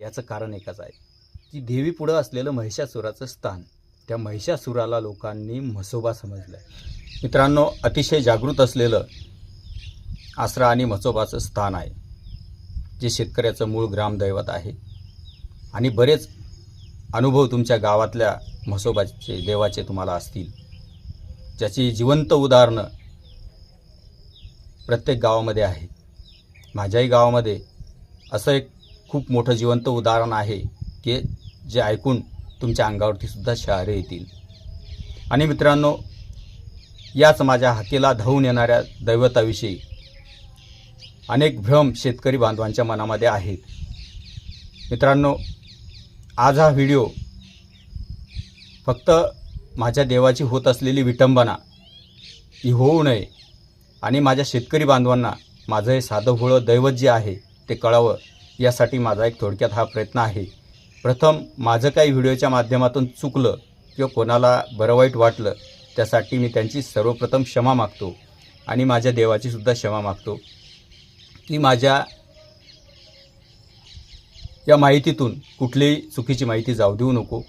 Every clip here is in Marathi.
याचं कारण एकच आहे. की देवी पुढं असलेलं महिषासुराचं स्थान त्या महिषासुराला लोकांनी म्हसोबा समजलं मित्रांनो अतिशय जागृत असलेलं आसरा आणि म्हसोबाचं स्थान आहे जे शेतकऱ्याचं मूळ ग्रामदैवत आहे. आणि बरेच अनुभव तुमच्या गावातल्या म्हसोबाचे देवाचे तुम्हाला असतील. ज्याची जिवंत उदाहरणं प्रत्येक गावामध्ये आहे माझ्याही गावामध्ये असं एक खूप मोठं जिवंत उदाहरण आहे की जे ऐकून तुमच्या अंगावरतीसुद्धा शहारे येतील. आणि मित्रांनो याच माझ्या हाकेला धावून येणाऱ्या दैवताविषयी अनेक भ्रम शेतकरी बांधवांच्या मनामध्ये आहेत. मित्रांनो आज हा व्हिडिओ फक्त माझ्या देवाची होत असलेली विटंबना ही होऊ नये आणि माझ्या शेतकरी बांधवांना माझं हे साधं भोळं दैवत जे आहे ते कळावं. यासाठी माझा एक थोडक्यात हा प्रयत्न आहे. प्रथम माझं काही व्हिडिओच्या माध्यमातून चुकलं किंवा कोणाला बरं वाईट वाटलं त्यासाठी मी त्यांची सर्वप्रथम क्षमा मागतो आणि माझ्या देवाचीसुद्धा क्षमा मागतो. की माझ्या या माहितीतून कुठलीही चुकीची माहिती जाऊ देऊ नको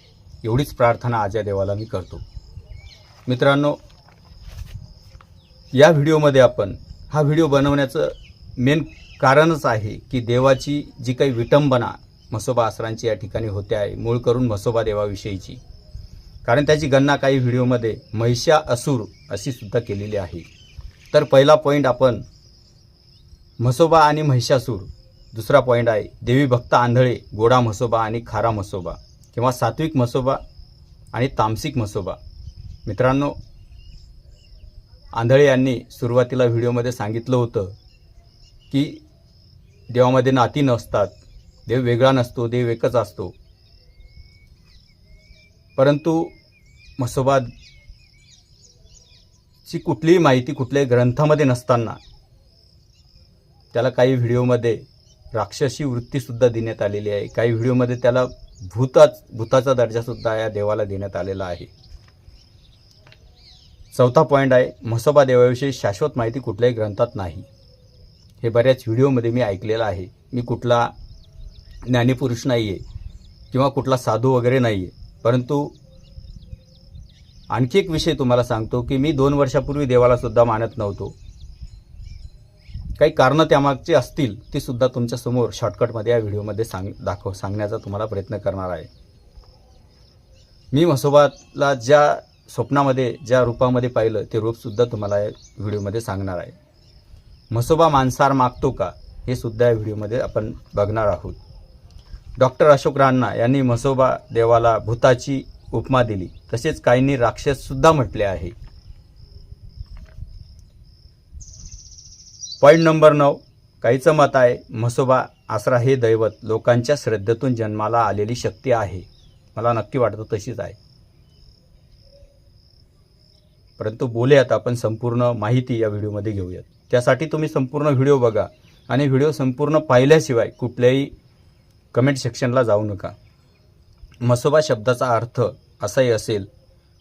एवढीच प्रार्थना आज या देवाला मी करतो. मित्रांनो या व्हिडिओमध्ये आपण हा व्हिडिओ बनवण्याचं मेन कारणच आहे की देवाची जी काही विटंबना म्हसोबा आसरांची या ठिकाणी होते आहे मूळ करून म्हसोबा देवाविषयीची. कारण त्याची गणना काही व्हिडिओमध्ये महिषा असुर अशी सुद्धा केलेली आहे. तर पहिला पॉईंट आपण म्हसोबा आणि महिषासूर. दुसरा पॉईंट आहे देवी भक्त आंधळे गोडा म्हसोबा आणि खारा म्हसोबा किंवा सात्विक म्हसोबा आणि तामसिक म्हसोबा. मित्रांनो आंधळे यांनी सुरुवातीला व्हिडिओमध्ये सांगितलं होतं की देवामध्ये नाती नसतात. देव वेगळा नसतो देव एकच असतो. परंतु म्हसोबाची कुठलीही माहिती कुठल्याही ग्रंथामध्ये नसताना त्याला काही व्हिडिओमध्ये राक्षसी वृत्तीसुद्धा देण्यात आलेली आहे. काही व्हिडिओमध्ये त्याला भूताच भूताचा दर्जासुद्धा या देवाला देण्यात आलेला आहे. चौथा पॉईंट आहे म्हसोबा देवाविषयी शाश्वत माहिती कुठल्याही ग्रंथात नाही. हे बऱ्याच व्हिडिओमध्ये मी ऐकलेलं आहे. मी कुठला ज्ञानीपुरुष नाही आहे किंवा कुठला साधू वगैरे नाही आहे परंतु आणखी एक विषय तुम्हाला सांगतो की मी दोन वर्षापूर्वी देवालासुद्धा मानत नव्हतो. काही कारणं त्यामागची असतील ती सुद्धा तुमच्यासमोर शॉर्टकटमध्ये या व्हिडिओमध्ये सांग दाखव सांगण्याचा तुम्हाला प्रयत्न करणार आहे. मी म्हसोबाला ज्या स्वप्नामध्ये ज्या रूपामध्ये पाहिलं ते रूपसुद्धा तुम्हाला या व्हिडिओमध्ये सांगणार आहे. म्हसोबा मांसार मागतो का? हे सुद्धा या व्हिडिओमध्ये आपण बघणार आहोत. डॉक्टर अशोक राणा यांनी म्हसोबा देवाला भूताची उपमा दिली. तसेच काहींनी राक्षससुद्धा म्हटले आहे. पॉईंट नंबर नऊ. काहीचं मत आहे. म्हसोबा आसरा हे दैवत लोकांच्या श्रद्धेतून जन्माला आलेली शक्ती आहे. मला नक्की वाटतं तशीच आहे. परंतु बोलूयात आपण संपूर्ण माहिती या व्हिडिओमध्ये घेऊयात. त्यासाठी तुम्ही संपूर्ण व्हिडिओ बघा आणि व्हिडिओ संपूर्ण पाहिल्याशिवाय कुठल्याही कमेंट सेक्शनला जाऊ नका. मसोबा शब्दाचा अर्थ असाही असेल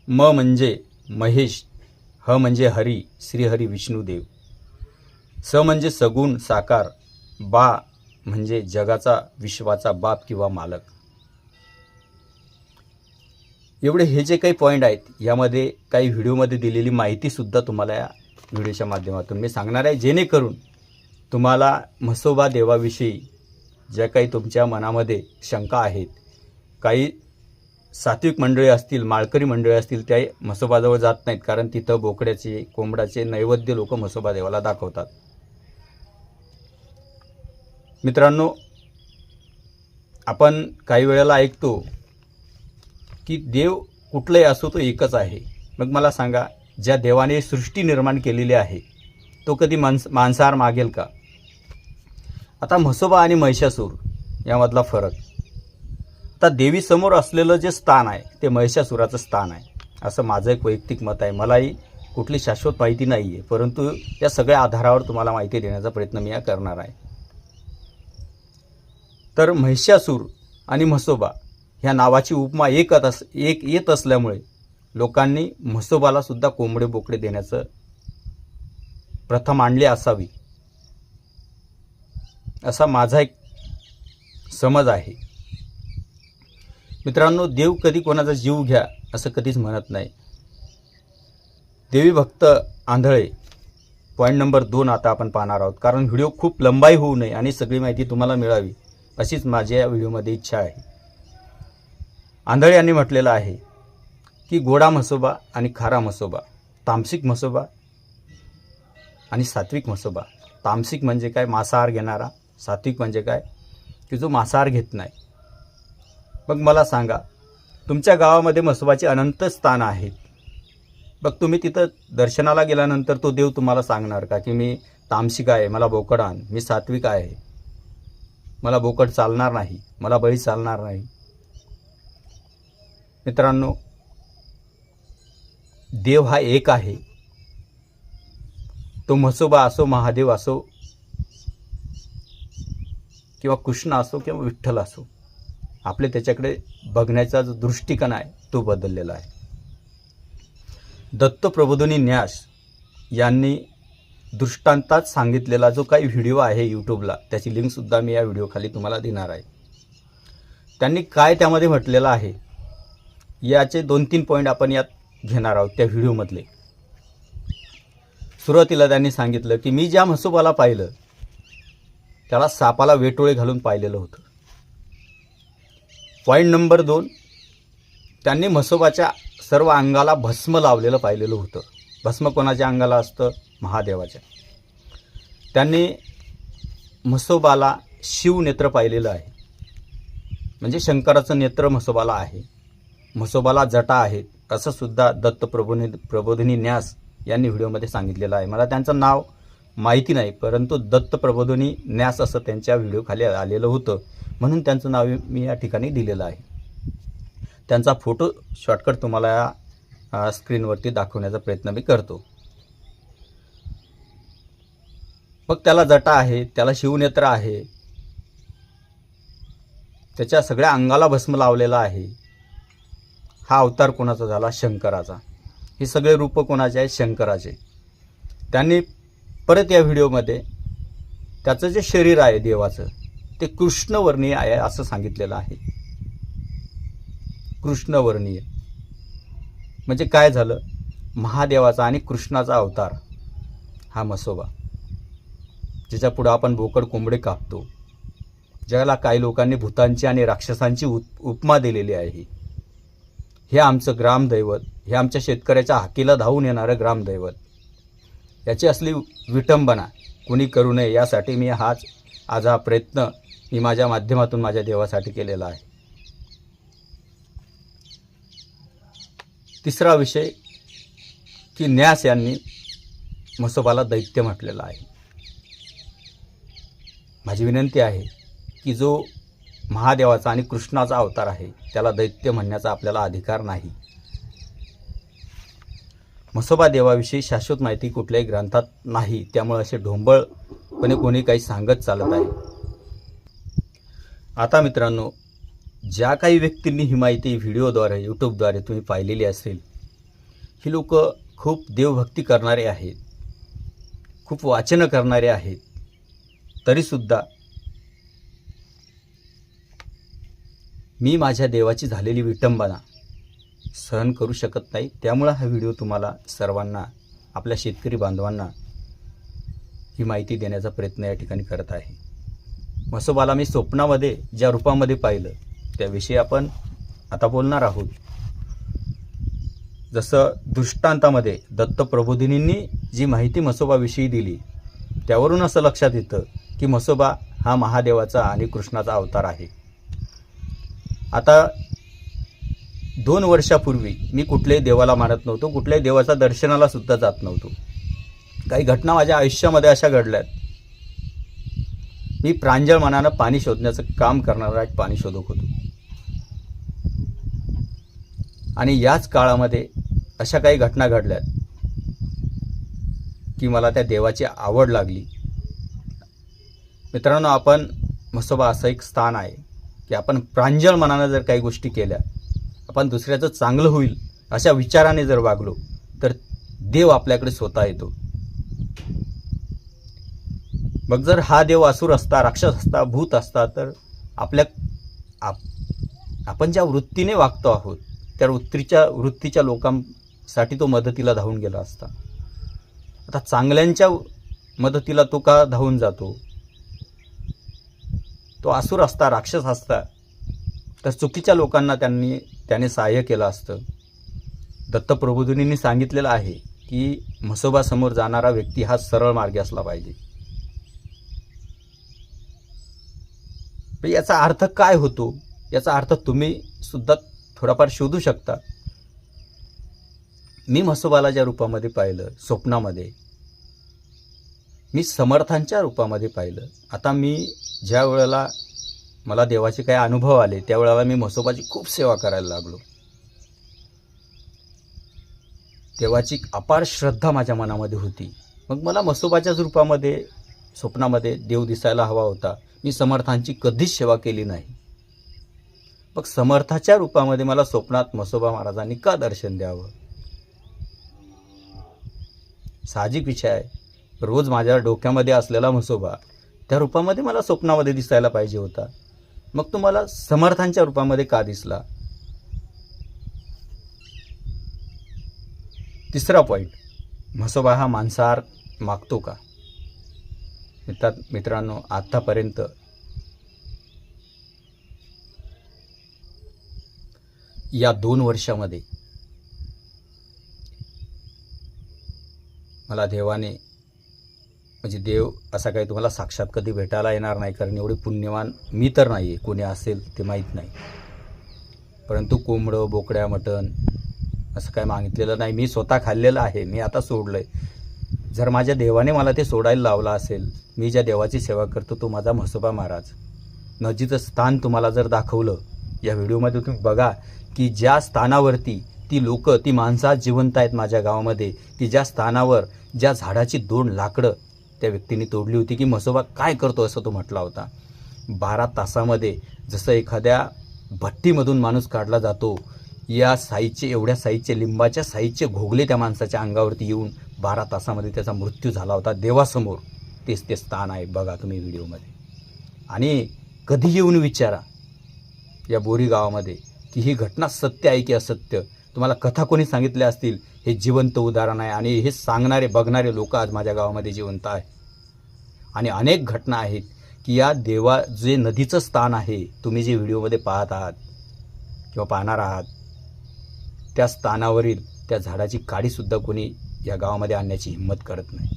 म म्हणजे महेश ह म्हणजे हरी श्रीहरी विष्णुदेव स म्हणजे सगुण साकार बा म्हणजे जगाचा विश्वाचा बाप किंवा मालक. एवढे हे जे काही पॉईंट आहेत यामध्ये काही व्हिडिओमध्ये दिलेली माहितीसुद्धा तुम्हाला या व्हिडिओच्या माध्यमातून मी सांगणार आहे जेणेकरून तुम्हाला म्हसोबा देवाविषयी ज्या काही तुमच्या मनामध्ये शंका आहेत काही सात्विक मंडळी असतील माळकरी मंडळी असतील त्या म्हसोबाजवळ जात नाहीत कारण तिथं बोकड्याचे कोंबड्याचे नैवेद्य लोक म्हसोबा देवाला दाखवतात. मित्रांनो आपण काही वेळेला ऐकतो की देव कुठलाही असो तो एकच आहे. मग मला सांगा ज्या देवाने सृष्टी निर्माण केलेली आहे तो कधी मांस मांसाहार मागेल का? आता म्हसोबा आणि महिषासूर यामधला फरक. आता देवीसमोर असलेलं जे स्थान आहे ते महिषासुराचं स्थान आहे. असं माझं एक वैयक्तिक मत आहे. मलाही कुठली शाश्वत माहिती नाही आहे परंतु या सगळ्या आधारावर तुम्हाला माहिती देण्याचा प्रयत्न मी या करणार आहे. तर महिषासूर आणि म्हसोबा ह्या नावाची उपमा एकत अस एक येत असल्यामुळे लोकांनी म्हसोबालासुद्धा कोंबडे बोकडे देण्याचं प्रथा मांडली असावी. असा माझा एक समज आहे. मित्रांनो देव कधी कोणाचा जीव घ्या असं कधीच म्हणत नाही. देवी भक्त आंधळे पॉईंट नंबर दोन आता आपण पाहणार आहोत. कारण व्हिडिओ खूप लंबाई होऊ नये आणि सगळी माहिती तुम्हाला मिळावी अशीच माझ्या या व्हिडिओमध्ये इच्छा आहे. आंधळे यांनी म्हटलेलं आहे की गोडा म्हसोबा आणि खारा म्हसोबा तामसिक म्हसोबा आणि सात्विक म्हसोबा. तामसिक म्हणजे काय? मांसाहार घेणारा. सात्विक म्हणजे काय? की जो मांसाहार घेत नाही. मग मला सांगा तुमच्या गावामध्ये म्हसोबाचे अनंत स्थान आहेत मग तुम्ही तिथं दर्शनाला गेल्यानंतर तो देव तुम्हाला सांगणार का की मी तामसिक आहे मला बोकड आण मी सात्विक आहे. मला बोकड चालणार नाही मला बळी चालणार नाही. मित्रांनो देव हा एक आहे. तो म्हसोबा असो महादेव असो किंवा कृष्ण असो किंवा विठ्ठल असो आपले त्याच्याकडे बघण्याचा जो दृष्टिकोन आहे तो बदललेला आहे. दत्त प्रबोधनी न्यास यांनी दृष्टांतात सांगितलेला जो काही व्हिडिओ आहे यूट्यूबला त्याची लिंकसुद्धा मी या व्हिडिओखाली तुम्हाला देणार आहे. त्यांनी काय त्यामध्ये म्हटलेलं आहे याचे दोन तीन पॉईंट आपण यात घेणार आहोत त्या व्हिडिओमधले. सुरुवातीला त्यांनी सांगितलं की मी ज्या म्हसोबाला पाहिलं त्याला सापाला वेटोळे घालून पाहिलेलं होतं. पॉईंट नंबर दोन त्यांनी म्हसोबाच्या सर्व अंगाला भस्म लावलेलं पाहिलेलं होतं. भस्म कोणाच्या अंगाला असतं? महादेवाच्या. त्यांनी म्हसोबाला शिवनेत्र पाहिलेलं आहे. म्हणजे शंकराचं नेत्र म्हसोबाला आहे. म्हसोबाला जटा आहेत. असं सुद्धा दत्त प्रबोधिनी प्रबोधिनी न्यास यांनी व्हिडिओमध्ये सांगितलेलं आहे. मला त्यांचं नाव माहिती नाही परंतु दत्त प्रबोधिनी न्यास असं त्यांच्या व्हिडिओखाली आलेलं होतं म्हणून त्यांचं नाव मी या ठिकाणी दिलेलं आहे. त्यांचा फोटो शॉर्टकट तुम्हाला या स्क्रीनवरती दाखवण्याचा प्रयत्न मी करतो. मग त्याला जटा आहे त्याला शिवनेत्र आहे त्याच्या सगळ्या अंगाला भस्म लावलेला आहे. हा अवतार कोणाचा झाला? शंकराचा. हे सगळे रूप कोणाचे आहेत? शंकराचे. त्यांनी परत या व्हिडिओमध्ये त्याचं जे शरीर आहे देवाचं ते कृष्णवर्णीय आहे असं सांगितलेलं आहे. कृष्णवर्णीय. म्हणजे काय झालं? महादेवाचा आणि कृष्णाचा अवतार हा मसोबा. ज्याच्या पुढं आपण बोकड कोंबडे कापतो. ज्याला काही लोकांनी भूतांची आणि राक्षसांची उप उपमा दिलेली आहे हे आमचं ग्रामदैवत हे आमच्या शेतकऱ्याच्या हाकीला धावून येणारं ग्रामदैवत. याची असली विटंबना कुणी करू नये यासाठी मी हाच आज हा प्रयत्न मी माझ्या माध्यमातून माझ्या देवासाठी केलेला आहे. तिसरा विषय की न्यास यांनी म्हसोबाला दैत्य म्हटलेला आहे. माझी विनंती आहे की जो महादेवाचा आणि कृष्णाचा अवतार आहे त्याला दैत्य म्हणण्याचा आपल्याला अधिकार नाही. म्हसोबा देवाविषयी शाश्वत माहिती कुठल्याही ग्रंथात नाही. त्यामुळे असे ढोंबळपणे कोणी काही सांगत चालत आहे. आता मित्रांनो ज्या काही व्यक्तींनी ही माहिती व्हिडिओद्वारे यूट्यूबद्वारे तुम्ही पाहिलेली असेल ही लोक खूप देवभक्ती करणारे आहेत. खूप वाचनं करणारे आहेत. तरीसुद्धा मी माझ्या देवाची झालेली विटंबना सहन करू शकत नाही. त्यामुळं हा व्हिडिओ तुम्हाला सर्वांना आपल्या शेतकरी बांधवांना ही माहिती देण्याचा प्रयत्न या ठिकाणी करत आहे. म्हसोबाला मी स्वप्नामध्ये ज्या रूपामध्ये पाहिलं त्याविषयी आपण आता बोलणार आहोत. जसं दृष्टांतामध्ये दत्त प्रबोधिनींनी जी माहिती म्हसोबाविषयी दिली त्यावरून असं लक्षात येतं की म्हसोबा हा महादेवाचा आणि कृष्णाचा अवतार आहे. आता दोन वर्षापूर्वी मी कुठल्याही देवाला मानत नव्हतो कुठल्याही देवाच्या दर्शनाला सुद्धा जात नव्हतो. काही घटना माझ्या आयुष्यामध्ये अशा घडल्या मी प्रांजळ मनानं पाणी शोधण्याचं काम करणारा एक पाणी शोधक होतो. आणि याच काळामध्ये अशा काही घटना घडल्यात की मला त्या देवाची आवड लागली. मित्रांनो आपण म्हसोबा असं एक स्थान आहे. की आपण प्रांजळ मनानं जर काही गोष्टी केल्या आपण दुसऱ्याचं चांगलं होईल अशा विचाराने जर वागलो तर देव आपल्याकडे स्वतः येतो. मग जर हा देव असुर असता राक्षस असता भूत असता तर आपल्या आप आपण ज्या वृत्तीने वागतो आहोत त्या वृत्तीच्या वृत्तीच्या लोकांसाठी तो मदतीला धावून गेला असता. आता चांगल्यांच्या मदतीला तो का धावून जातो? तो आसूर असता राक्षस असता तर चुकीच्या लोकांना त्यांनी त्याने सहाय्य केलं असतं. दत्तप्रबोधिनींनी सांगितलेलं आहे की म्हसोबासमोर जाणारा व्यक्ती हा सरळ मार्गी असला पाहिजे. याचा अर्थ काय होतो? याचा अर्थ तुम्ही सुद्धा थोडाफार शोधू शकता. मी म्हसोबाला ज्या रूपामध्ये पाहिलं स्वप्नामध्ये मी समर्थांच्या रूपामध्ये पाहिलं. आता मी ज्या वेळेला मला देवाचे काही अनुभव आले त्यावेळेला मी म्हसोबाची खूप सेवा करायला लागलो. देवाची अपार श्रद्धा माझ्या मनामध्ये होती. मग मला म्हसोबाच्याच रूपामध्ये स्वप्नामध्ये देव दिसायला हवा होता. मी समर्थांची कधीच सेवा केली नाही. मग समर्थाच्या रूपामध्ये मला स्वप्नात म्हसोबा महाराजांनी का दर्शन द्यावं? साहजिक विषय आहे. रोज माझ्या डोक्यामध्ये असलेला म्हसोबा त्या रूपामध्ये मला स्वप्नामध्ये दिसायला पाहिजे होता. मग तुम्हाला समर्थांच्या रूपामध्ये का दिसला? तिसरा पॉईंट म्हसोबा हा मांसाहार मागतो का? मित्रात मित्रांनो आत्तापर्यंत या दोन वर्षामध्ये मला देवाने म्हणजे देव असा काही तुम्हाला साक्षात कधी भेटायला येणार नाही कारण एवढे पुण्यवान मी तर नाही आहे कोणी असेल ते माहीत नाही. परंतु कोंबडं बोकड्या मटण असं काय मागितलेलं नाही. मी स्वतः खाल्लेलं आहे. मी आता सोडलं आहे जर माझ्या देवाने मला ते सोडायला लावलं असेल मी ज्या देवाची सेवा करतो तो माझा म्हसोबा महाराज. नजीचं स्थान तुम्हाला जर दाखवलं या व्हिडिओमध्ये तुम्ही बघा की ज्या स्थानावरती ती लोकं ती माणसं जिवंत आहेत माझ्या गावामध्ये की ज्या स्थानावर ज्या झाडाची दोन लाकडं त्या व्यक्तीने तोडली होती की म्हसोबा काय करतो असं तो म्हटला होता. बारा तासामध्ये जसं एखाद्या भट्टीमधून माणूस काढला जातो या साईजचे एवढ्या साईजचे लिंबाच्या साईजचे घोगले त्या माणसाच्या अंगावरती येऊन बारा तासामध्ये त्याचा मृत्यू झाला होता देवासमोर. तेच ते स्थान आहे बघा तुम्ही व्हिडिओमध्ये. आणि कधी येऊन विचारा या बोरी गावामध्ये की ही घटना सत्य आहे की असत्य? तुम्हाला कथा कोणी सांगितल्या असतील? हे जिवंत उदाहरण आहे आणि हे सांगणारे बघणारे लोक आज माझ्या गावामध्ये जिवंत आहे आणि अनेक घटना आहेत की या देवा जे नदीचं स्थान आहे तुम्ही जे व्हिडिओमध्ये पाहत आहात किंवा पाहणार आहात त्या स्थानावरील त्या झाडाची काडीसुद्धा कोणी या गावामध्ये आणण्याची हिंमत करत नाही.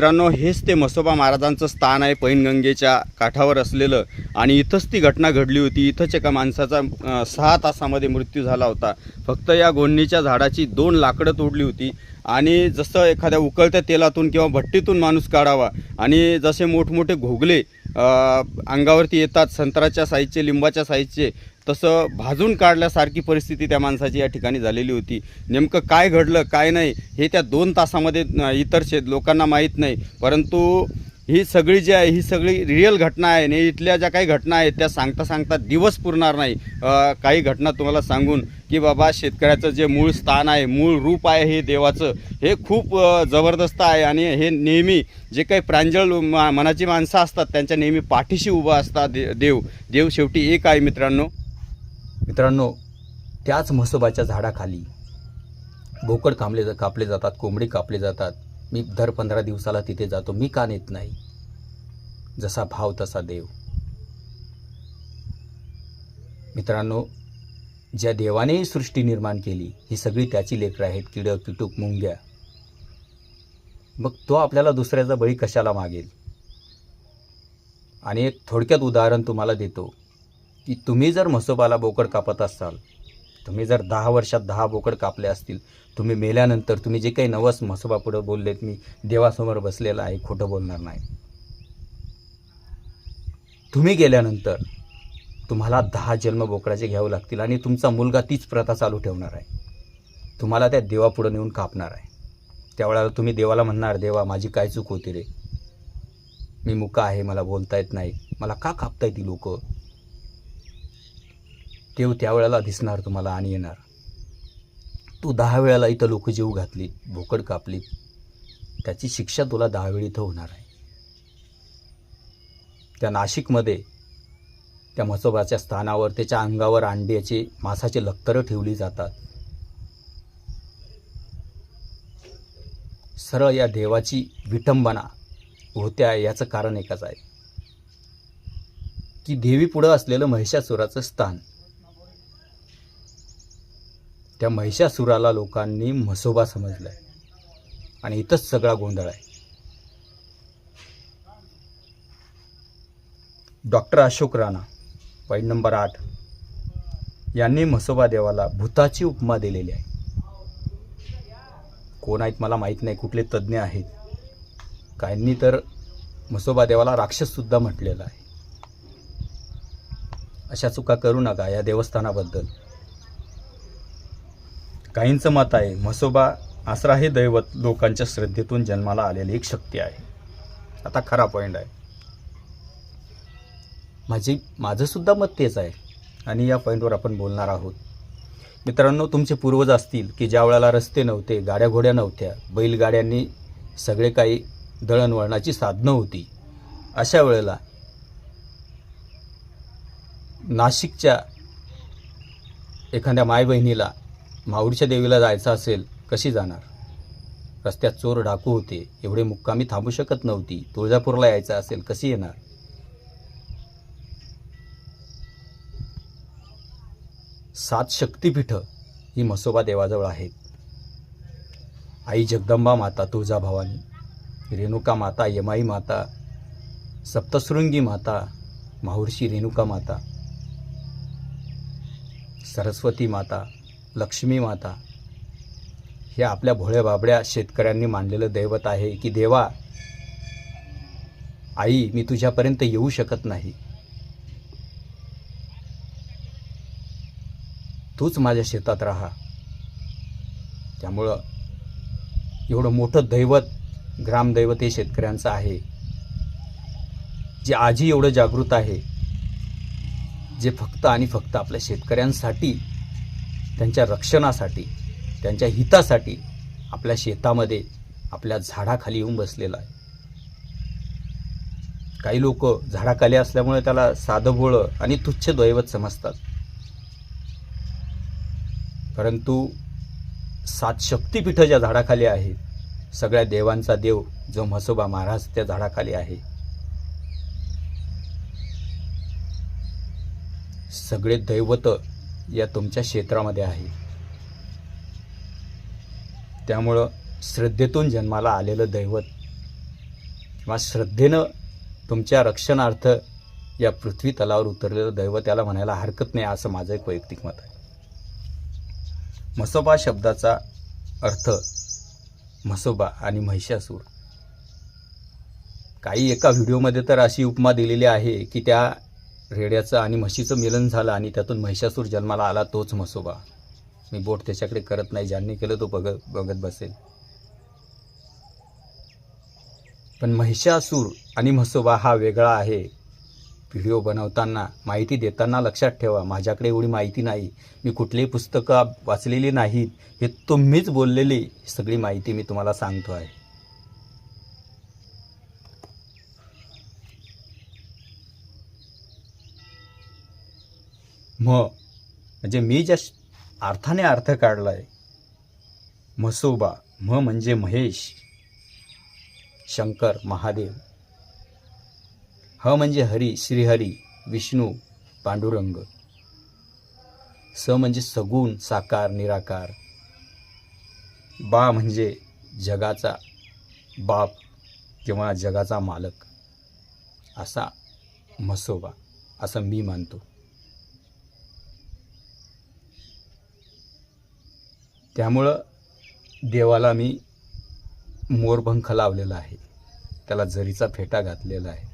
मित्रांनो हेच ते म्हसोबा महाराजांचं स्थान आहे पैनगंगेच्या काठावर असलेलं. आणि इथंच ती घटना घडली होती. इथंच एका माणसाचा सहा तासामध्ये मृत्यू झाला होता. फक्त या गोंडणीच्या झाडाची दोन लाकडं तोडली होती. आणि जसं एखाद्या उकळत्या तेलातून किंवा भट्टीतून माणूस काढावा आणि जसे मोठमोठे घोगले अंगावरती येतात संत्र्याच्या साईजचे लिंबाच्या साईजचे तसं भाजून काढल्यासारखी परिस्थिती त्या माणसाची या ठिकाणी झालेली होती. नेमकं काय घडलं काय नाही हे त्या दोन तासामध्ये इतर शेत लोकांना माहीत नाही. परंतु ही सगळी जी आहे ही सगळी रिअल घटना आहे आणि इथल्या ज्या काही घटना आहेत त्या सांगता सांगता दिवस पुरणार नाही. काही घटना तुम्हाला सांगून की बाबा शेतकऱ्याचं जे मूळ स्थान आहे मूळ रूप आहे हे देवाचं हे खूप जबरदस्त आहे आणि हे नेहमी जे काही प्रांजळ मा- मनाची माणसं असतात त्यांच्या नेहमी पाठीशी उभं असतात दे- देव. देव शेवटी एक आहे मित्रांनो. मित्रांनो त्याच म्हसोबाच्या झाडाखाली बोकड कामले कापले जातात कोंबडी कापले जातात. मी दर पंधरा दिवसाला तिथे जातो. मी का नेत नाही? जसा भाव तसा देव. मित्रांनो ज्या देवाने सृष्टी निर्माण केली ही सगळी त्याची लेकरं आहेत. किडं किटूक मुंग्या. मग तो आपल्याला दुसऱ्याचा बळी कशाला मागेल? आणि एक थोडक्यात उदाहरण तुम्हाला देतो. की तुम्ही जर म्हसोबाला बोकड कापत असाल तुम्ही जर दहा वर्षात दहा बोकड कापले असतील तुम्ही मेल्यानंतर तुम्ही जे काही नवस म्हसोबा पुढं बोललेत मी देवासमोर बसलेला आहे खोटं बोलणार नाही. तुम्ही गेल्यानंतर तुम्हाला दहा जन्म बोकडाचे घ्यावे लागतील आणि तुमचा मुलगा तीच प्रथा चालू ठेवणार आहे. तुम्हाला त्या देवापुढं नेऊन कापणार आहे. त्यावेळेला तुम्ही देवाला म्हणणार देवा माझी काय चूक होती रे? मी मुका आहे मला बोलता येत नाही. मला का कापताय ती लोकं? देव त्यावेळेला दिसणार तुम्हाला आणि येणार. तू दहा वेळेला इथं लोक जीव घातली भोकड कापली त्याची शिक्षा तुला दहा वेळी इथं होणार आहे. त्या नाशिकमध्ये त्या म्हसोबाच्या स्थानावर त्याच्या अंगावर अंड्याचे मासाचे लक्तरं ठेवली जातात. सरळ या देवाची विटंबना होत्या याचं कारण एकच आहे. की देवी पुढं असलेलं महिषासुराचं स्थान त्या महिषासुराला लोकांनी म्हसोबा समजलाय. आणि इथंच सगळा गोंधळ आहे. Doctor Ashok Rana point number आठ यांनी म्हसोबा देवाला भूताची उपमा दिलेली आहे. कोण आहेत मला माहीत नाही कुठले तज्ज्ञ आहेत. काहींनी तर म्हसोबा देवाला राक्षससुद्धा म्हटलेलं आहे. अशा चुका करू नका या देवस्थानाबद्दल. काहींचं मत आहे म्हसोबा आसरा हे दैवत लोकांच्या श्रद्धेतून जन्माला आलेली एक शक्ती आहे. आता खरा पॉईंट आहे. माझी माझंसुद्धा मत तेच आहे. आणि या पॉईंटवर आपण बोलणार आहोत. मित्रांनो तुमचे पूर्वज असतील की ज्या वेळेला रस्ते नव्हते गाड्या घोड्या नव्हत्या बैलगाड्यांनी सगळे काही दळणवळणाची साधनं होती अशा वेळेला नाशिकच्या एखाद्या माय बहिणीला माऊरच्या देवीला जायचं असेल कशी जाणार? रस्त्यात चोर डाकू होते एवढे मुक्कामी थांबू शकत नव्हती. तुळजापूरला यायचं असेल कशी येणार? सात शक्तिपीठं ही म्हसोबा देवाजवळ आहेत. आई जगदंबा माता तुळजाभवानी रेणुका माता यमाई माता सप्तशृंगी माता माहुरशी रेणुका माता सरस्वती माता लक्ष्मी माता. हे आपल्या भोळ्या बाबड्या शेतकऱ्यांनी मानलेलं दैवत आहे की देवा आई मी तुझ्यापर्यंत येऊ शकत नाही. तूच माझ्या शेतात राहा. त्यामुळं एवढं मोठं दैवत ग्रामदैवत हे शेतकऱ्यांचं आहे. जे आजी एवढं जागृत आहे जे फक्त आणि फक्त आपल्या शेतकऱ्यांसाठी त्यांच्या रक्षणासाठी त्यांच्या हितासाठी आपल्या शेतामध्ये आपल्या झाडाखाली येऊन बसलेला आहे. काही लोक झाडाखाली असल्यामुळे त्याला साधं बोळं आणि तुच्छ दैवत समजतात. परंतु सात शक्तिपीठं ज्या झाडाखाली आहेत सगळ्या देवांचा देव जो म्हसोबा महाराज त्या झाडाखाली आहे. सगळे दैवत या तुमच्या क्षेत्रामध्ये आहे. त्यामुळं श्रद्धेतून जन्माला आलेलं दैवत किंवा श्रद्धेनं तुमच्या रक्षणार्थ या पृथ्वी तलावर उतरलेलं दैवत याला म्हणायला हरकत नाही असं माझं एक वैयक्तिक मत आहे. म्हसोबा शब्दाचा अर्थ म्हसोबा आणि महिषासूर काही एका व्हिडिओमध्ये तर अशी उपमा दिलेली आहे की त्या रेड्याचं आणि म्हशीचं मिलन झालं आणि त्यातून महिषासूर जन्माला आला तोच म्हसोबा. मी बोट त्याच्याकडे करत नाही ज्यांनी केलं तो बघत बघत बसेल. पण महिषासूर आणि म्हसोबा हा वेगळा आहे. व्हिडिओ बनवताना माहिती देताना लक्षात ठेवा माझ्याकडे एवढी माहिती नाही. मी कुठलीही पुस्तकं वाचलेली नाहीत. हे तुम्हीच बोललेली सगळी माहिती मी तुम्हाला सांगतो आहे. म म्हणजे मी ज्या श- अर्थाने अर्थ काढला आहे म्हसोबा म म्हणजे महेश शंकर महादेव ह म्हणजे हरी श्रीहरी विष्णू पांडुरंग स म्हणजे सगुण साकार निराकार बा म्हणजे जगाचा बाप किंवा जगाचा मालक असा म्हसोबा असं मी मानतो. त्यामुळं देवाला मी मोरपंख लावलेला आहे. त्याला जरीचा फेटा घातलेला आहे.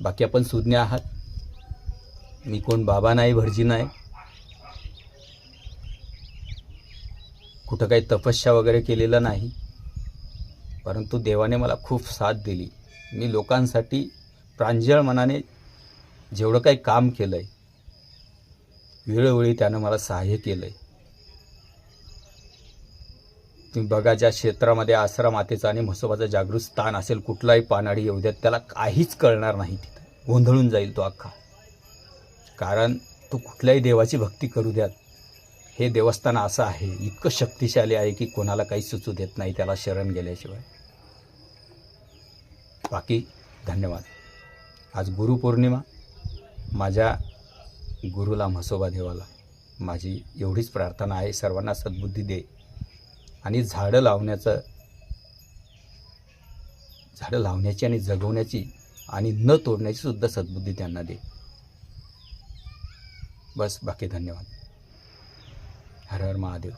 बाकी आपण सुज्ञ आहात. मी कोण बाबा नाही भरजी नाही. कुठं काही तपस्या वगैरे केलेलं नाही. परंतु देवाने मला खूप साथ दिली. मी लोकांसाठी प्रांजळ मनाने जेवढं काही काम केलं आहे वेळोवेळी त्यानं मला सहाय्य केलं आहे तुम्ही बघा ज्या क्षेत्रामध्ये आसरा मातेचं आणि म्हसोबाचं जागृत स्थान असेल कुठलाही पानाडी येऊ द्यात त्याला काहीच कळणार नाही तिथं. गोंधळून जाईल तो अख्खा. कारण तो कुठल्याही देवाची भक्ती करू द्यात. हे देवस्थान असं आहे इतकं शक्तिशाली आहे की कोणाला काही सुचू देत नाही त्याला शरण गेल्याशिवाय. बाकी धन्यवाद. आज गुरुपौर्णिमा. माझ्या गुरुला म्हसोबा देवाला. माझी एवढीच प्रार्थना आहे सर्वांना सद्बुद्धी दे. आणि झाडं लावण्याचं झाडं लावण्याची आणि जगवण्याची आणि न तोडण्याची सुद्धा सद्बुद्धी त्यांना दे. बस बाकी धन्यवाद. हर हर महादेव.